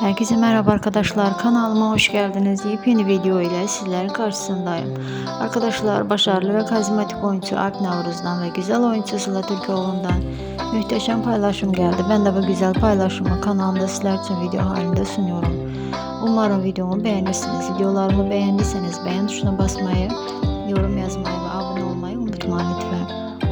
Herkese merhaba arkadaşlar kanalıma hoş geldiniz. Yepyeni video ile sizlerin karşısındayım. Arkadaşlar başarılı ve karizmatik oyuncu Alp Navruz'dan ve güzel oyuncu Sıla muhteşem paylaşım geldi. Ben de bu güzel paylaşımı kanalımda sizler için video halinde sunuyorum. Umarım videomu beğenirsiniz. Videolarımı beğendiyseniz beğen tuşuna basmayı,